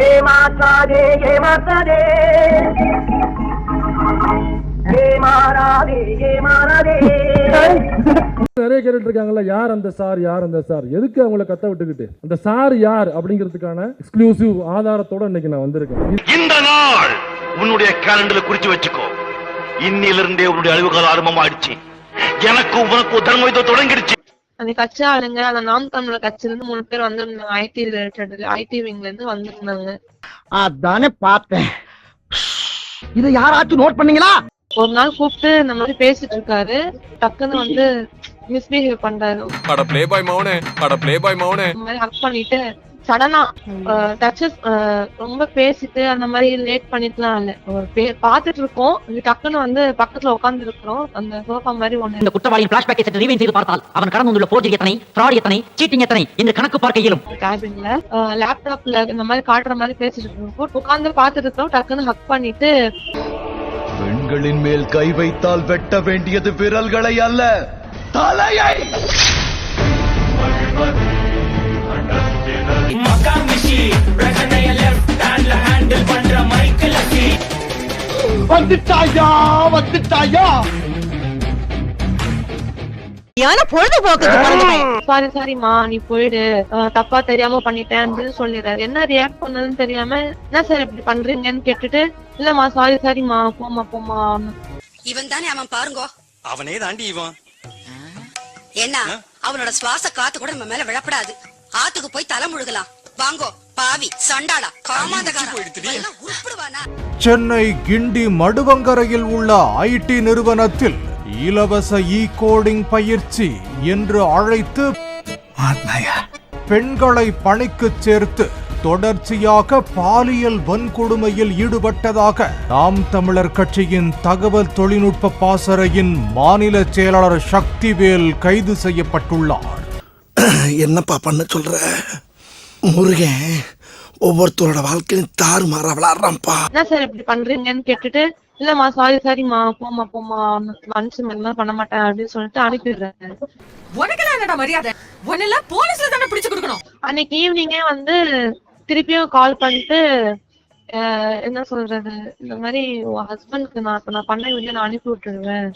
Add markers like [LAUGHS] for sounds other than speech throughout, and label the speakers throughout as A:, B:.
A: ஏமாற்றாதே ஏமாற்றாதே. ஏமாறாதே ஏமாறாதே.
B: நிறைய கேட்டுட்டு இருக்காங்கல்ல யார் அந்த சார் யார் அந்த சார்? எதுக்கு அவங்கள கத்த விட்டுக்கிட்டு? அந்த சார் யார் அப்படிங்கிறதுக்கான எக்ஸ்க்ளூசிவ் ஆதாரத்தோட இன்னைக்கு நான் வந்திருக்கேன்.
C: இந்த நாள் உன்னுடைய கேலண்டர்ல குறிச்சு வச்சுக்கோ. இன்னிலிருந்தே உன்னுடைய அழிவு காலம் ஆரம்பமாயிடுச்சு எனக்கு உனக்கு தர்ம யுத்தம் தொடங்கிடுச்சு.
D: அந்த கட்சி ஆளுங்க அந்த நாம் தமிழர் கட்சியில இருந்து மூணு பேர் வந்திருந்தாங்க. ஐடி ரிலேட்டட் ஐடி விங்ல இருந்து வந்திருந்தாங்க.
A: அதானே பார்த்தேன். இதை யாராச்சும் நோட் பண்ணீங்களா?
D: ஒரு நாள் கூப்பிட்டு இந்த மாதிரி பேசிட்டு இருக்காரு. டக்குன்னு வந்து மிஸ்பிஹேவ் பண்றாரு.
E: அட ப்ளே பாய் மௌனே அட ப்ளே பாய் மௌனே
D: இந்த மாதிரி ஹக் பண்ணிட்டு சடனா டச்சஸ் ரொம்ப பேசிட்டு அந்த மாதிரி லேட் பண்ணிட்டுலாம் இல்ல. பாத்துட்டு இருக்கோம் இது டக்குன்னு வந்து பக்கத்துல உட்கார்ந்து இருக்கிறோம் அந்த சோஃபா மாதிரி ஒண்ணு.
F: இந்த குற்றவாளியின் பிளாஷ்பேக்கை சற்று ரீவைன் செய்து பார்த்தால் அவன் கடந்து வந்துள்ள போர்ஜரி எத்தனை ஃப்ராட் எத்தனை சீட்டிங் எத்தனை என்று கணக்கு பார்க்க இயலும்
D: கேபின்ல லேப்டாப்ல இந்த மாதிரி காட்டுற மாதிரி பேசிட்டு இருக்கோம் உட்கார்ந்து பாத்துட்டு இருக்கோம் டக்குன்னு ஹக் பண்ணிட்டு.
G: பெண்களின் மேல் கை வைத்தால் வெட்ட வேண்டியது விரல்களை அல்ல தலையை! வந்துட்டாயா வந்துட்டாயா?
D: சாரி சாரிம்மா நீ போயிடு. தப்பா தெரியாம பண்ணிட்டேன் அப்படின்னு சொல்லிடுறாரு. என்ன ரியாக்ட் பண்ணதுன்னு தெரியாம என்ன சார் இப்படி பண்றீங்கன்னு கேட்டுட்டு இல்லம்மா சாரி சாரிம்மா போமா போமா
H: இவன் தானே அவன் பாருங்கோ.
C: அவனே தாண்டி இவன்.
H: என்ன? அவனோட சுவாச காத்து கூட நம்ம மேல விழப்படாது. ஆத்துக்கு போய் தலை முழுகலாம். வாங்கோ பாவி சண்டாளா காமாந்தகாரா.
I: சென்னை கிண்டி மடுவங்கரையில் உள்ள ஐடி நிறுவனத்தில் இலவச இ கோடிங் பயிற்சி என்று அழைத்து பெண்களை பணிக்குச் சேர்த்து தொடர்ச்சியாக பாலியல் வன்கொடுமையில் ஈடுபட்டதாக நாம் தமிழர் கட்சியின் தகவல் தொழில்நுட்ப பாசறையின் மாநில செயலாளர் சக்திவேல் கைது செய்யப்பட்டுள்ளார்.
J: என்னப்பா பண்ண சொல்ற? முருகன் ஒவ்வொருத்தரோட வாழ்க்கையும் தாறுமாறா விளாடுறான்ப்பா
D: என்ன சார் இப்படி பண்றீங்கன்னு கேட்டுட்டு இல்லம்மா சாரி சாரிம்மா போமா போமா மனுஷன் மாதிரிலாம் பண்ண மாட்டேன் அப்படின்னு சொல்லிட்டு அனுப்பிடுறாரு
H: உனக்கெல்லாம் என்னடா மரியாதை? உன்னெல்லாம் போலீஸ்ல தானே பிடிச்சு கொடுக்கணும்.
D: அன்னைக்கு ஈவினிங்கே வந்து திருப்பியும் கால் பண்ணிட்டு என்ன சொல்றது இந்த மாதிரி உன் ஹஸ்பண்ட்க்கு நான் இப்ப நான் பண்ண வீடியோ நான் அனுப்பி விட்டுருவேன்.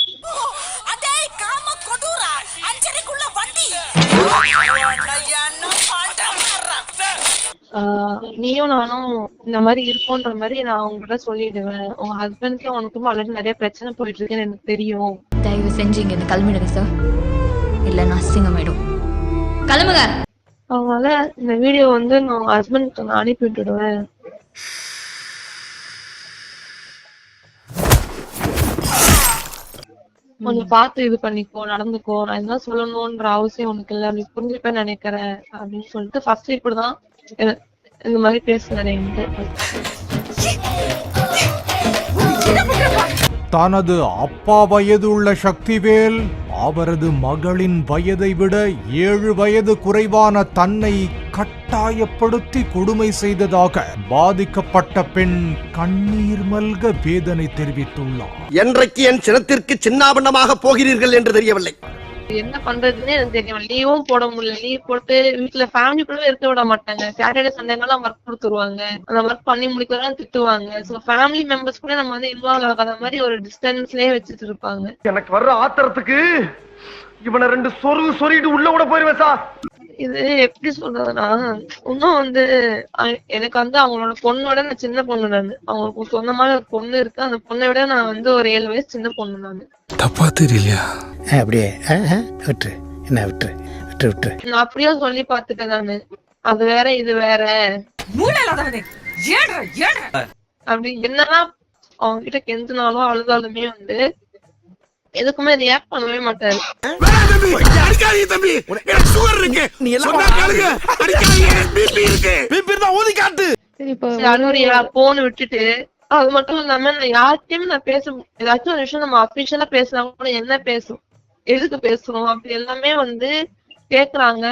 D: நீயும் நானும் இந்த மாதிரி இருக்கோன்ற மாதிரி நான் உங்ககிட்ட சொல்லிடுவேன். உங்க ஹஸ்பண்ட்க்கு உனக்கும் ஆல்ரெடி நிறைய பிரச்சனை போயிட்டு இருக்குன்னு எனக்கு தெரியும்.
K: தயவு செஞ்சு இங்க இருந்து கிளம்பிடுங்க சார் இல்ல நான் அசிங்கமாயிடும். கிளம்புங்க.
D: அதனால இந்த வீடியோ வந்து நான் உங்க ஹஸ்பண்ட்க்கு நான் அனுப்பி விட்டுடுவேன். கொஞ்சம் பார்த்து இது பண்ணிக்கோ நடந்துக்கோ. நான் என்ன சொல்லணும்ன்ற அவசியம் உனக்கு இல்ல. நீ புரிஞ்சுப்பேன்னு நினைக்கிறேன் அப்படின்னு சொல்லிட்டு ஃபர்ஸ்ட் இப்படிதான் இந்த மாதிரி என்கிட்ட.
I: தனது அப்பா வயதுள்ள சக்திவேல் அவரது மகளின் வயதை விட ஏழு வயது குறைவான தன்னை கட்டாயப்படுத்தி கொடுமை செய்ததாக பாதிக்கப்பட்ட பெண் கண்ணீர் மல்க வேதனை தெரிவித்துள்ளார்.
J: என்றைக்கு என் சினத்திற்கு சின்னாபண்ணமாக போகிறீர்கள் என்று தெரியவில்லை.
D: என்ன பண்றதுன்னே எனக்கு தெரியும் லீவும் போட முடியல. லீவ் போட்டு வீட்டுல ஃபேமிலி கூட இருக்க விட மாட்டாங்க. சாட்டர்டே சண்டேனாலும் ஒர்க் கொடுத்துருவாங்க. அந்த ஒர்க் பண்ணி முடிக்கலாம் திட்டுவாங்க. சோ ஃபேமிலி மெம்பர்ஸ் கூட நம்ம வந்து இன்வால்வ் ஆகாத மாதிரி ஒரு டிஸ்டன்ஸ்லயே வச்சுட்டு இருப்பாங்க.
A: எனக்கு வர்ற ஆத்திரத்துக்கு இவனை ரெண்டு சொருகு சொறிட்டு உள்ள கூட போயிருவேன் சார்.
D: இது எப்படி சொல்றதுன்னா இன்னும் வந்து எனக்கு வந்து அவங்களோட பொண்ணோட நான் சின்ன பொண்ணு நான். அவங்களுக்கு சொந்தமான ஒரு பொண்ணு இருக்கு. அந்த பொண்ணை விட நான் வந்து ஒரு ஏழு வயசு சின்ன பொண்ணு நான்.
E: தப்பா தெரியலையா?
J: அப்படியே விட்டுரு. என்ன விட்டுரு விட்டு விட்டு
D: நான் அப்படியே சொல்லி பார்த்துட்டேன் நானு. அது வேற இது வேற. அப்படி என்னதான் அவங்க கிட்ட கெஞ்சினாலும் அழுதாலுமே வந்து எதுக்குமே ரியாக்ட் பண்ணவே மாட்டாரு
J: அடிக்காதீங்க தம்பி. எனக்கு சுகர் இருக்கு. நீ எல்லாம் ஊதி காட்டு.
D: சரி இப்போ போன் விட்டுட்டு அது மட்டும் இல்லாம நான் யார்கிட்டயுமே நான் பேச ஏதாச்சும் ஒரு விஷயம் நம்ம அபிஷியலா பேசினா கூட என்ன பேசும்? எதுக்கு பேசுறோம்? அப்படி எல்லாமே வந்து கேக்குறாங்க.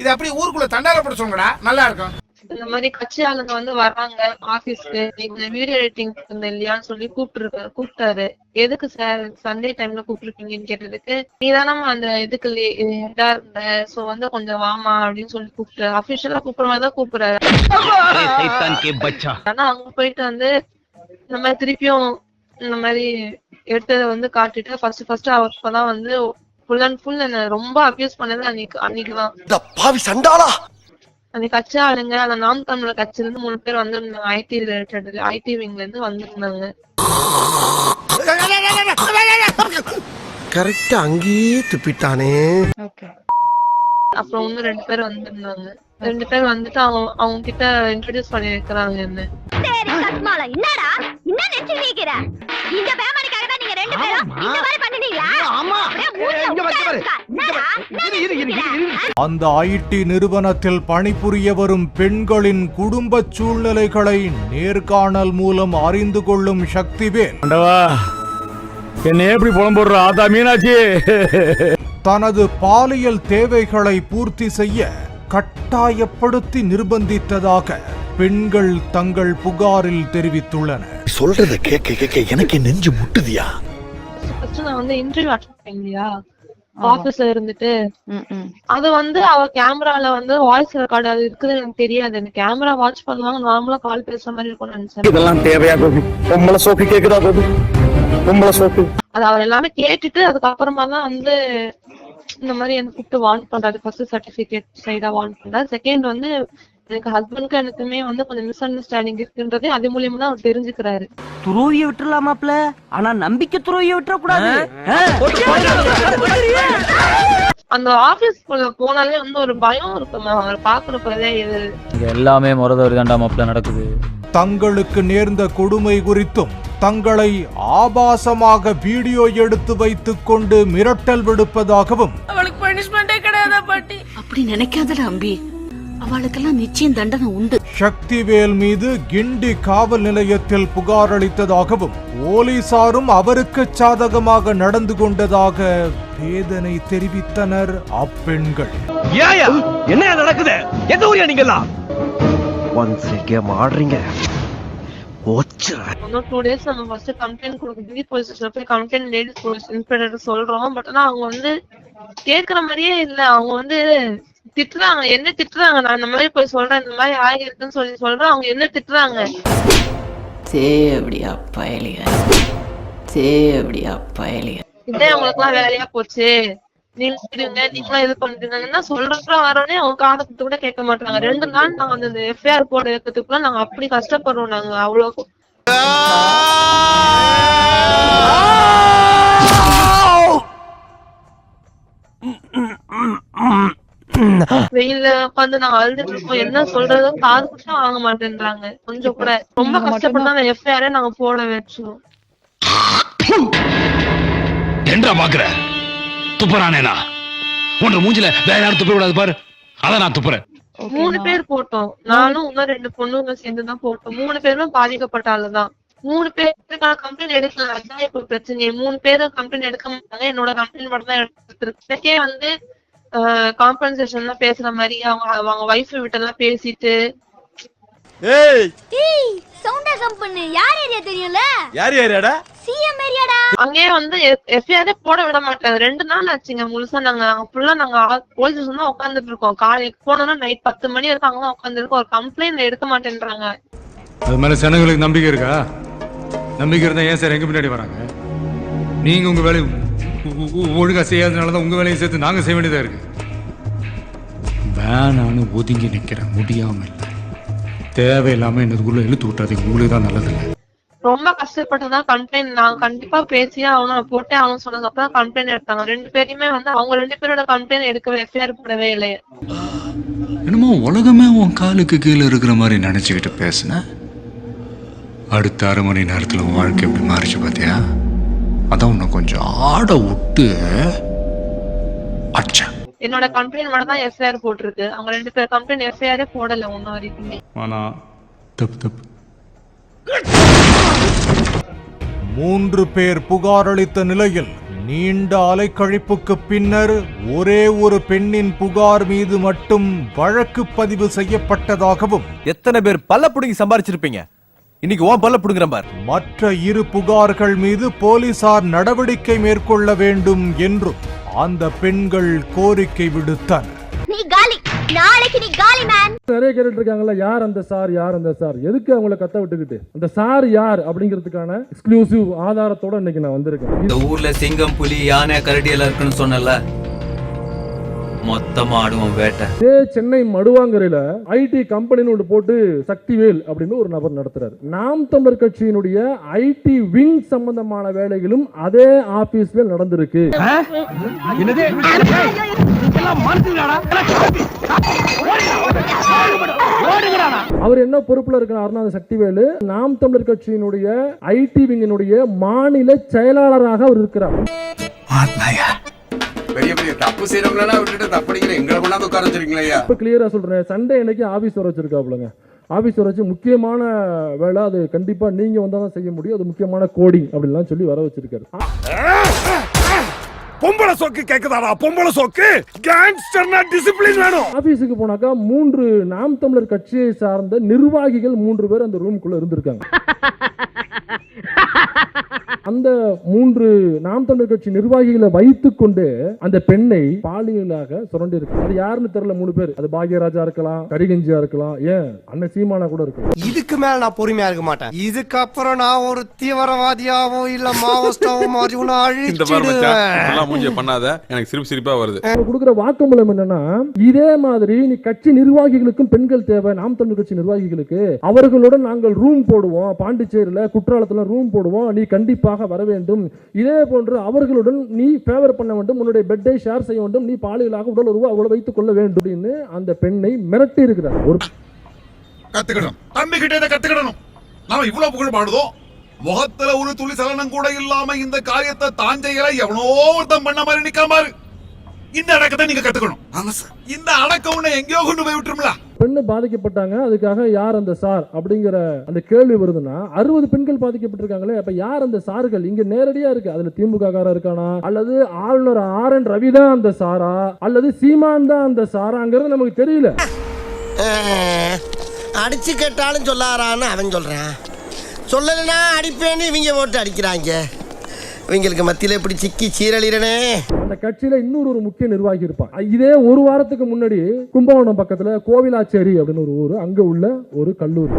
J: இது அப்படியே ஊருக்குள்ள தண்டார போட சொல்லுங்கடா நல்லா இருக்கும்.
D: இந்த மாதிரி கட்சி ஆளுங்க வந்து வர்றாங்க ஆபீஸ்க்கு நீங்க வீடியோ எடிட்டிங் இல்லையான்னு சொல்லி கூப்பிட்டு கூப்பிட்டாரு. எதுக்கு சார் சண்டே டைம்ல கூப்பிட்டுருக்கீங்கன்னு கேட்டதுக்கு நீ தானே அந்த இதுக்கு இதா இருந்த? சோ வந்து கொஞ்சம் வாமா அப்படின்னு சொல்லி கூப்பிட்டு அபிஷியலா கூப்பிடுற மாதிரி தான் கூப்பிடுறாரு. ஆனா அங்க போயிட்டு வந்து இந்த மாதிரி திருப்பியும் இந்த மாதிரி எடுத்ததை வந்து காட்டிட்டு ஃபர்ஸ்ட் ஃபர்ஸ்ட் அவர் வந்து ஃபுல் அண்ட் ஃபுல் என்ன ரொம்ப அபியூஸ் பண்ணது அன்னைக்கு அன்னைக்குதான்.
L: பாவி சண்டாளா!
D: அந்த கட்சி ஆளுங்க அந்த நாம் தமிழர் கட்சியில இருந்து மூணு பேர் வந்திருந்தாங்க. ஐடி ரிலேட்டட் ஐடி விங்ல இருந்து வந்திருந்தாங்க.
L: கரெக்டா அங்கேயே துப்பிட்டானே.
D: அப்புறம் இன்னும் ரெண்டு பேர் வந்திருந்தாங்க. ரெண்டு பேர் வந்துட்டு அவங்க அவங்க கிட்ட இன்ட்ரடியூஸ் பண்ணி வைக்கிறாங்க என்ன
M: என்னடா? என்ன நினைச்சு நீக்கிற இந்த பேமாரிக்காக தான் நீங்க ரெண்டு பேரும் இந்த மாதிரி பண்ணுனீங்களா? ஆமா.
I: அந்த ஐடி நிறுவனத்தில் பணிபுரிய வரும் பெண்களின் குடும்ப சூழ்நிலைகளை நேர்காணல் மூலம் அறிந்து கொள்ளும் சக்திவேல்
N: என்ன எப்படி புலம்புடுற ஆதா மீனாட்சி.
I: தனது பாலியல் தேவைகளை பூர்த்தி செய்ய கட்டாயப்படுத்தி நிர்பந்தித்ததாக பெண்கள் தங்கள் புகாரில் தெரிவித்துள்ளனர்.
E: சொல்றத கேட்க கேட்க எனக்கு நெஞ்சு முட்டுதியா?
D: நான் வந்து இன்டர்வியூ அட்டன் பண்ணேன் இல்லையா ஆபீஸ்ல இருந்துட்டு. அது வந்து அவ கேமரால வந்து வாய்ஸ் ரெக்கார்ட் அது இருக்குது எனக்கு தெரியாது. எனக்கு கேமரா வாட்ச் பண்ணுவாங்க நார்மலா கால் பேசுற மாதிரி இருக்கும்னு நினைச்சேன்.
N: இதெல்லாம் தேவையா கோபி? பொம்பளை சோக்கு கேக்குதா கோபி? பொம்பளை சோக்கு.
D: அது அவர் எல்லாமே கேட்டுட்டு அதுக்கப்புறமா தான் வந்து இந்த மாதிரி எனக்கு கூப்பிட்டு வார்ன் பண்றாரு. ஃபர்ஸ்ட் சர்டிபிகேட் சைடா வார்ன் பண்றாரு. செகண்ட் வந்து எனக்கு ஹஸ்பண்ட்க்கு எனக்குமே வந்து கொஞ்சம் மிஸ் அண்டர்ஸ்டாண்டிங் இருக்குன்றதே அது மூலியமா தான் அவர் தெரிஞ்சுக்கிறாரு.
O: துரோவிய விட்டுறலாமாப்ல ஆனா நம்பிக்கை துரோவிய விட்டுற கூடாது
D: அந்த ஆபீஸ் போனாலே வந்து ஒரு பயம் இருக்கும். அவரை பாக்குறப்பதே இது
O: எல்லாமே முறதவரி தாண்டாமாப்ல நடக்குது.
I: தங்களுக்கு நேர்ந்த கொடுமை குறித்தும் தங்களை ஆபாசமாக வீடியோ எடுத்து வைத்துக் கொண்டு மிரட்டல் விடுப்பதாகவும்
K: அவளுக்கு பனிஷ்மெண்டே கிடையாதா பாட்டி? அப்படி நினைக்காதடா அம்பி. அவளுக்கெல்லாம் நிச்சயம் தண்டனை உண்டு.
I: சக்திவேல் மீது கிண்டி காவல் நிலையத்தில் புகார் அளித்ததாகவும் போலீசாரும் அவருக்கு சாதகமாக நடந்து கொண்டதாக வேதனை தெரிவித்தனர் அப்பெண்கள்.
L: ஏயா என்ன நடக்குது? எந்த ஊரியா நீங்கெல்லாம்? ஒன்ஸ் கேம் ஆடுறீங்க.
D: இன்னும் டூ டேஸ் நம்ம ஃபர்ஸ்ட் கம்ப்ளைண்ட் கொடுக்க தில்லி போலீஸ் ஸ்டேஷன்ல போய் கம்ப்ளைண்ட் லேடிஸ் போலீஸ் இன்ஸ்பெக்டர் சொல்றோம். பட் ஆனா அவங்க வந்து கேக்குற மாதிரியே இல்ல. அவங்க வந்து திட்டுறாங்க. என்ன திட்டுறாங்க? நான் இந்த மாதிரி போய் சொல்றேன் இந்த மாதிரி ஆகிருக்குன்னு சொல்லி சொல்றேன். அவங்க என்ன திட்டுறாங்க?
K: சே அப்படியா பயலிக. சே அப்படியா பயலிக.
D: இதே அவங்களுக்கு எல்லாம் வேலையா போச்சு. நீங்க இருங்க நீங்களும் இது பண்றீங்கன்னா சொல்றப்ப வரோடனே அவங்க காதை கொடுத்து கூட கேட்க மாட்டாங்க. ரெண்டு நாள் நாங்க அந்த எஃப்ஐஆர் போட வைக்கிறதுக்குள்ள நாங்க அப்படி கஷ்டப்படுறோம் நாங்க அவ்வளவு வெயில்ல உட்காந்து நாங்க அழுதுட்டு இருக்கோம். என்ன சொல்றதும் காது கூட வாங்க மாட்டேன்றாங்க. கொஞ்சம் கூட. ரொம்ப கஷ்டப்பட்டு அந்த எஃப்ஐஆரே நாங்க போட வச்சோம்.
N: என்ன பாக்குற? துப்புறானேனா? உன்ற மூஞ்சில வேற யாரும் துப்ப கூடாது பாரு. அதான் நான் துப்புறேன்.
D: மூணு பேர் போட்டோம். நானும் இன்னும் ரெண்டு பொண்ணுங்க சேர்ந்து தான் போட்டோம். மூணு பேருமே பாதிக்கப்பட்ட ஆளுதான். மூணு பேருக்கான கம்ப்ளைண்ட் எடுக்கல அதுதான் இப்ப பிரச்சனையே. மூணு பேரும் கம்ப்ளைண்ட் எடுக்க மாட்டாங்க. என்னோட கம்ப்ளைண்ட் மட்டும் தான் எடுத்திருக்கு வந்து காம்பன்சேஷன் எல்லாம் பேசுற மாதிரி அவங்க அவங்க ஒய்ஃப் விட்டு எல்லாம் பேசிட்டு
L: ஏய்.
M: சவுண்டா கம் பண்ணு. யார் ஏரியா தெரியும்ல?
L: யார் யாரடா
M: சிஎம் ஏரியாடா.
D: அங்கேயே வந்து எஃப்ஐஆரே போட விட மாட்டாங்க ரெண்டு நாள் ஆச்சுங்க. முழுசா நாங்க ஃபுல்லா நாங்க போலீஸ் தான் உட்காந்துட்டு இருக்கோம். காலைக்கு போனோம்னா நைட் பத்து மணி வரைக்கும் அங்கதான் உட்காந்து இருக்கோம் ஒரு கம்ப்ளைண்ட் எடுக்க மாட்டேன்றாங்க.
N: அது ஜனங்களுக்கு நம்பிக்கை இருக்கா? நம்பிக்கை இருந்தா ஏன் சார் எங்க பின்னாடி வராங்க? நீங்க உங்க வேலையை ஒழுங்கா செய்யாதனால தான் உங்க வேலையை சேர்த்து நாங்க செய்ய வேண்டியதா இருக்கு. வேணான்னு ஒதுங்கி நிக்கிறேன் முடியாம இல்லை. தேவையில்லாம என்னதுக்குள்ள இழுத்து விட்டாதீங்க. உங்களுக்கு தான் நல்லது.
D: ரொம்ப கஷ்டப்பட்டுதான் கம்ப்ளைண்ட் நாங்க கண்டிப்பா பேசியே ஆகணும். போட்டே ஆகணும் சொன்னதுக்கு அப்புறம் கம்ப்ளைண்ட் எடுத்தாங்க. ரெண்டு பேருமே வந்து அவங்க ரெண்டு பேரோட கம்ப்ளைண்ட் எடுக்கவே எஃப்ஐஆர் போடவே இல்லையே.
N: என்னமோ உலகமே உன் காலுக்கு கீழே இருக்கிற மாதிரி நினைச்சுக்கிட்டு பேசுன. அடுத்த அரை மணி நேரத்துல உன் வாழ்க்கை எப்படி மாறிச்சு பாத்தியா? அதான் உன்னை கொஞ்சம் ஆட விட்டு அடிச்சேன்.
D: என்னோட கம்ப்ளைண்ட் மட்டும் தான் எஃப்ஐஆர் போட்டிருக்கு. அவங்க ரெண்டு பேர் கம்ப்ளைண்ட் எஃப்ஐஆரே போடல இன்ன வரைக்குமே.
N: ஆனா தப்பு தப்பு.
I: மூன்று பேர் புகார் அளித்த நிலையில் நீண்ட அலைக்கழிப்புக்கு பின்னர் ஒரே ஒரு பெண்ணின் புகார் மீது மட்டும் வழக்கு பதிவு செய்யப்பட்டதாகவும்
L: எத்தனை பேர் பல்ல புடுங்கி சம்பாரிச்சிருப்பீங்க? இன்னைக்கு உன் பல்ல புடுங்குறேன் பார்.
I: மற்ற இரு புகார்கள் மீது போலீசார் நடவடிக்கை மேற்கொள்ள வேண்டும் என்றும் அந்த பெண்கள் கோரிக்கை விடுத்தனர்
M: நீ காலி. நாளைக்கு நீ காலி மேன்
B: நிறைய கேட்டுட்டு இருக்காங்கல்ல யார் அந்த சார் யார் அந்த சார்? எதுக்கு அவங்கள கத்த விட்டுக்கிட்டு? அந்த சார் யார் அப்படிங்கிறதுக்கான எக்ஸ்க்ளூசிவ் ஆதாரத்தோட இன்னைக்கு நான் வந்திருக்கேன்.
P: இந்த ஊர்ல சிங்கம் புலி யானை கரடி எல்லாம் இருக்குன்னு சொன்னல மொத்தமா ஆடுவோம் வேட்டை.
B: இதே சென்னை மடுவாங்கரையில ஐடி கம்பெனின்னு ஒன்று போட்டு சக்திவேல் அப்படின்னு ஒரு நபர் நடத்துறாரு. நாம் தமிழர் கட்சியினுடைய ஐடி விங் சம்பந்தமான வேலைகளும் அதே ஆபீஸ்ல நடந்திருக்கு. அவர் என்ன பொறுப்புல இருக்கிறாருன்னா அந்த சக்திவேலு நாம் தமிழர் கட்சியினுடைய ஐடி விங்கினுடைய மாநில செயலாளராக அவர் இருக்கிறார்.
P: பெரிய பெரிய தப்பு செய்யறவங்களா விட்டுட்டு தப்படிக்கிற எங்களை கொண்டாந்து உட்கார வச்சிருக்கீங்களா
B: இப்ப கிளியரா சொல்றேன். சண்டே அன்னைக்கு ஆபீஸ் வர வச்சிருக்காப்லங்க ஆபீஸ் வர வச்சு முக்கியமான வேலை அது கண்டிப்பா நீங்க வந்தா தான் செய்ய முடியும். அது முக்கியமான கோடிங் அப்படிலாம் சொல்லி வர வச்சிருக்காரு.
E: பொம்பளை சோக்கு கேக்குதாடா? பொம்பளை சோக்கு? கேங்ஸ்டர்னா டிசிப்ளின் வேணும்.
B: ஆபீஸுக்கு போனாக்கா மூன்று நாம் தமிழர் கட்சியை சார்ந்த நிர்வாகிகள் மூன்று பேர் அந்த ரூமுக்குள்ள இருந்திருக்காங்க. [LAUGHS] அந்த மூன்று நாம் தமிழர் கட்சி நிர்வாகிகளை வைத்துக் கொண்டு அந்த பெண்ணை பாலியலாக சுரண்டி இருக்கு அது யாருன்னு தெரியல மூணு பேர். அது பாக்யராஜா இருக்கலாம் கரிகஞ்சியா இருக்கலாம் ஏன்? அண்ணன் சீமானா கூட இருக்கலாம்.
L: இதுக்கு மேல நான் பொறுமையா இருக்க மாட்டேன். இதுக்கப்புறம் நான் ஒரு தீவிரவாதியாவோ இல்ல மாவோஸ்டாவோ மாறி உன்னை அழிச்சிடுவேன்.
P: பண்ணாத. எனக்கு சிரிப்பு சிரிப்பா வருது.
B: கொடுக்குற வாக்குமூலம் என்னன்னா இதே மாதிரி நீ கட்சி நிர்வாகிகளுக்கும் பெண்கள் தேவை நாம் தமிழர் கட்சி நிர்வாகிகளுக்கு. அவர்களுடன் நாங்கள் ரூம் போடுவோம். பாண்டிச்சேரியில குற்றாலத்துல ரூம் போடுவோம். நீ கண்டிப்பாக வர வேண்டும். இதே போன்று அவர்களுடன் நீ ஃபேவர் பண்ண வேண்டும். உன்னுடைய பெட்டை ஷேர் செய்ய வேண்டும். நீ பாலியலாக உடல் உறவு அவளை வைத்துக் கொள்ள வேண்டும் அப்படின்னு அந்த பெண்ணை மிரட்டி இருக்கிறார். ஒரு
E: கத்துக்கணும் தம்பி கிட்ட இதை கத்துக்கிடணும். நாம இவ்வளவு புகழ் பாடுதோம். முகத்துல ஒரு துளி சலனம் கூட இல்லாம இந்த காரியத்தை தான் செய்யல எவனோ ஒருத்தன் பண்ண மாதிரி நிக்காம. இந்த அடக்கத்தை நீங்க கத்துக்கணும். ஆமா சார் இந்த அடக்கம் எங்கேயோ கொண்டு போய் விட்டுரும்ல.
B: பெண்ணு பாதிக்கப்பட்டாங்க அதுக்காக யார் அந்த சார் அப்படிங்கிற அந்த கேள்வி வருதுன்னா அறுபது பெண்கள் பாதிக்கப்பட்டிருக்காங்களே அப்ப யார் அந்த சார்கள்? இங்க நேரடியா இருக்கு. அதுல திமுக காரா இருக்கானா? அல்லது ஆளுநர் ஆர் என் ரவி தான் அந்த சாரா? அல்லது சீமான் தான் அந்த சாராங்கிறது நமக்கு தெரியல.
L: அடிச்சு கேட்டாலும் சொல்லாரான்னு அவன் சொல்றான். சொல்லலைன்னா அடிப்பேன்னு இவங்க ஓட்டு அடிக்கிறாங்க. இவங்களுக்கு மத்தியில இப்படி சிக்கி சீரழிறனே?
B: அந்த கட்சியில இன்னொரு ஒரு முக்கிய நிர்வாகி இருப்பான். இதே ஒரு வாரத்துக்கு முன்னாடி கும்பகோணம் பக்கத்துல கோவிலாச்சேரி அப்படின்னு ஒரு ஊர் அங்க உள்ள ஒரு கல்லூரி.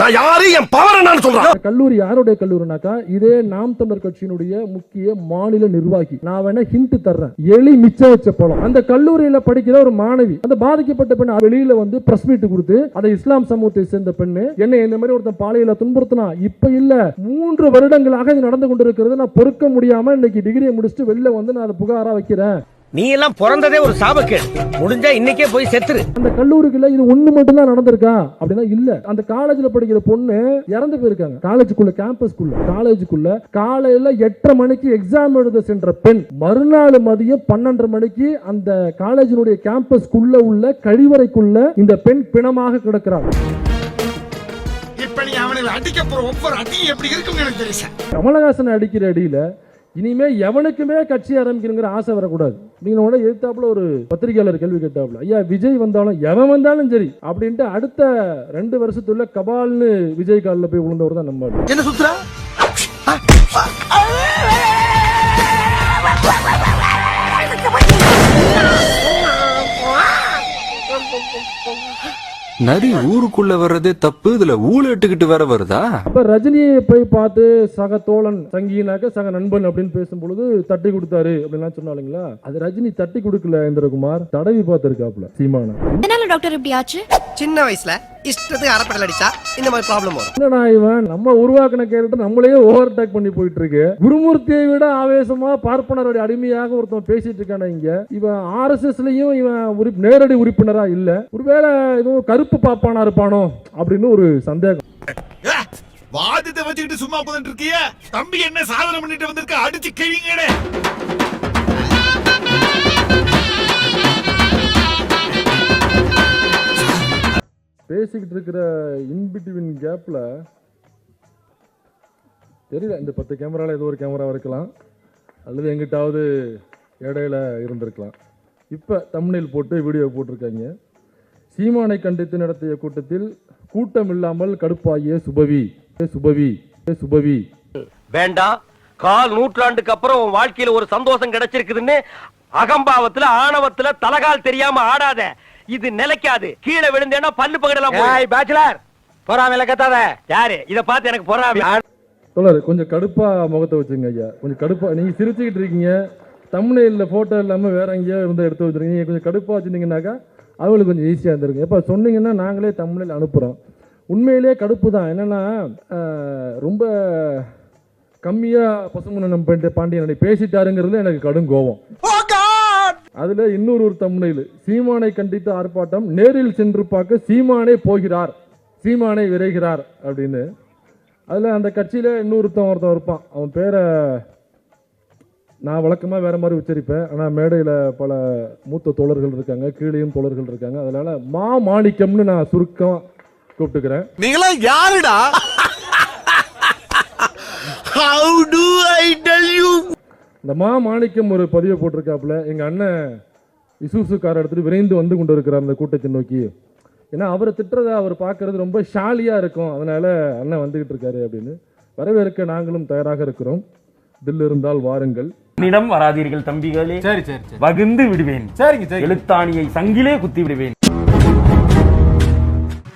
E: நான் யாரு? என் பவர் நான் சொல்றேன்
B: கல்லூரி யாருடைய கல்லூரினாக்கா இதே நாம் தமிழர் கட்சியினுடைய முக்கிய மாநில நிர்வாகி. நான் வேணா ஹிண்ட் தர்றேன். எலி மிச்சம் வச்ச பழம். அந்த கல்லூரியில படிக்கிற ஒரு மாணவி அந்த பாதிக்கப்பட்ட பெண் வெளியில வந்து பிரஸ் மீட் கொடுத்து அதை இஸ்லாம் சமூகத்தை சேர்ந்த பெண்ணு என்ன இந்த மாதிரி ஒருத்தன் பாலியல துன்புறுத்தினா இப்ப இல்ல மூன்று வருடங்களாக இது நடந்து கொண்டிருக்கிறது. நான் பொறுக்க முடியாம இன்னைக்கு டிகிரியை முடிச்சுட்டு வெளில வந்து நான் அதை புகாரா வைக்கிறேன்.
L: நீ எல்லாம் பிறந்ததே ஒரு சாபக்கேடு. முடிஞ்சா இன்னைக்கே போய் செத்துரு.
B: அந்த கல்லூரிக்குள்ள இது ஒண்ணு மட்டும் தான் நடந்திருக்கா? அப்படின்னா இல்ல. அந்த காலேஜ்ல படிக்கிற பொண்ணு இறந்து போயிருக்காங்க. காலேஜுக்குள்ள கேம்பஸ்க்குள்ள காலேஜுக்குள்ள காலையில எட்டரை மணிக்கு எக்ஸாம் எழுத சென்ற பெண் மறுநாள் மதியம் பன்னெண்டரை மணிக்கு அந்த காலேஜினுடைய கேம்பஸ்க்குள்ள உள்ள கழிவறைக்குள்ள இந்த பெண் பிணமாக கிடக்கிறாள்.
E: இப்ப நீ அவனுக்கு அடிக்க போற ஒவ்வொரு அடியும் எப்படி இருக்கும்னு எனக்கு தெரியும்
B: கமலஹாசன் அடிக்கிற அடியில இனிமே எவனுக்குமே கட்சி ஆரம்பிக்கணுங்கிற ஆசை வரக்கூடாது நீங்க உடனே எதிர்த்தாப்புல ஒரு பத்திரிகையாளர் கேள்வி கேட்டாப்புல ஐயா விஜய் வந்தாலும் எவன் வந்தாலும் சரி அப்படின்ட்டு அடுத்த ரெண்டு வருஷத்துல கபால்னு விஜய் காலில் போய் விழுந்தவர் தான் நம்ம ஆளு.
L: என்ன சுத்துறா
P: நரி ஊருக்குள்ள வர்றதே தப்பு இதுல ஊழ இட்டுக்கிட்டு வேற வருதா?
B: அப்ப ரஜினியை போய் பார்த்து சக தோழன் சங்கினாக்க சக நண்பன் அப்படின்னு பேசும் பொழுது தட்டி கொடுத்தாரு அப்படின்லாம் சொன்னாலுங்களா? அது ரஜினி தட்டி கொடுக்கல இந்திரகுமார். தடவி பார்த்திருக்காப்புல சீமான.
M: எதனால டாக்டர் இப்படி ஆச்சு?
L: சின்ன வயசுல இஷ்டத்துக்கு அறப்படல் அடிச்சா இந்த மாதிரி ப்ராப்ளம் வரும்.
B: என்னடா இவன்? நம்ம உருவாக்கின கேரக்டர் நம்மளே ஓவர் டேக் பண்ணி போயிட்டு இருக்கு குருமூர்த்தியை விட ஆவேசமா பார்ப்பனருடைய அடிமையாக ஒருத்தன் பேசிட்டு இருக்கானே இங்க. இவன் ஆர்எஸ்எஸ்லயும் இவன் உறுப்- நேரடி உறுப்பினரா இல்ல. ஒருவேளை இதுவும் கருப்பு பாப்பானா இருப்பானோ அப்படின்னு ஒரு சந்தேகம்.
E: வாதத்தை வச்சுக்கிட்டு சும்மா போதுட்டு இருக்கிய? தம்பி என்ன சாதனை பண்ணிட்டு வந்திருக்க? அடிச்சு கிழிங்கடே
B: பேசிக்கிட்டு இருக்கிற இன்பிட்வின் கேப்பில் தெரியல இந்த பத்து கேமராவில் ஏதோ ஒரு கேமரா இருக்கலாம் அல்லது எங்கிட்டாவது இடையில இருந்திருக்கலாம். இப்போ தமிழில் போட்டு வீடியோ போட்டிருக்காங்க. சீமானை கண்டித்து நடத்திய கூட்டத்தில் கூட்டம் இல்லாமல் கடுப்பாகிய சுபவி சுபவி சுபவி.
L: வேண்டாம்
Q: கால் நூற்றாண்டுக்கு அப்புறம் உன் வாழ்க்கையில ஒரு சந்தோஷம் கிடைச்சிருக்குதுன்னு அகம்பாவத்துல ஆணவத்துல தலகால் தெரியாம ஆடாத. இது நிலைக்காது. கீழே விழுந்தேன்னா பல்லு பகடலாம் பேச்சுலர் பொறாமையில கத்தாத. யாரு? இத பார்த்து எனக்கு பொறாமை.
B: தோழர் கொஞ்சம் கடுப்பா முகத்தை வச்சுங்க ஐயா. கொஞ்சம் கடுப்பா நீங்க சிரிச்சுக்கிட்டு இருக்கீங்க. தமிழ்ல போட்டோ இல்லாம வேற எங்கேயோ இருந்து எடுத்து வச்சிருக்கீங்க. நீங்க கொஞ்சம் கடுப்பா வச்சிருந்தீங்கன்னாக்கா அவங்களுக்கு கொஞ்சம் ஈஸியா இருந்திருக்கு எப்ப சொன்னீங்கன்னா நாங்களே தமிழில் அனுப்புறோம். உண்மையிலேயே கடுப்பு தான். என்னன்னா ரொம்ப கம்மியா பசுமனம் பாண்டியனை பேசிட்டாருங்கிறது எனக்கு கடும் கோபம். அதில் இன்னொரு ஒரு தமிழில் சீமானை கண்டித்து ஆர்ப்பாட்டம் நேரில் சென்று பார்க்க சீமானே போகிறார் சீமானை விரைகிறார் அப்படின்னு. அதில் அந்த கட்சியில் இன்னொருத்தன் ஒருத்தன் இருப்பான். அவன் பேரை நான் வழக்கமாக வேறு மாதிரி உச்சரிப்பேன். ஆனால் மேடையில் பல மூத்த தோழர்கள் இருக்காங்க கீழேயும் தோழர்கள் இருக்காங்க. அதனால மா மாணிக்கம்னு நான் சுருக்கம் கூப்பிட்டுக்கிறேன்.
L: நீங்களா யாருடா? [LAUGHS] How do I tell you?
B: இந்த மா மாணிக்கம் ஒரு பதிவை போட்டிருக்காப்புல எங்கள் அண்ணன் இசூசு கார் எடுத்துட்டு விரைந்து வந்து கொண்டு இருக்கிறார் அந்த கூட்டத்தை நோக்கி. ஏன்னா அவரை திட்டுறதை அவர் பார்க்கறது ரொம்ப ஷாலியாக இருக்கும். அதனால அண்ணன் வந்துகிட்டு இருக்காரு அப்படின்னு வரவேற்க நாங்களும் தயாராக இருக்கிறோம். தில் இருந்தால் வாருங்கள்.
Q: என்னிடம் வராதீர்கள் தம்பிகளே.
P: சரி சரி
Q: வகுந்து விடுவேன்.
P: சரிங்க சரி
Q: எழுத்தாணியை சங்கிலே குத்தி விடுவேன்.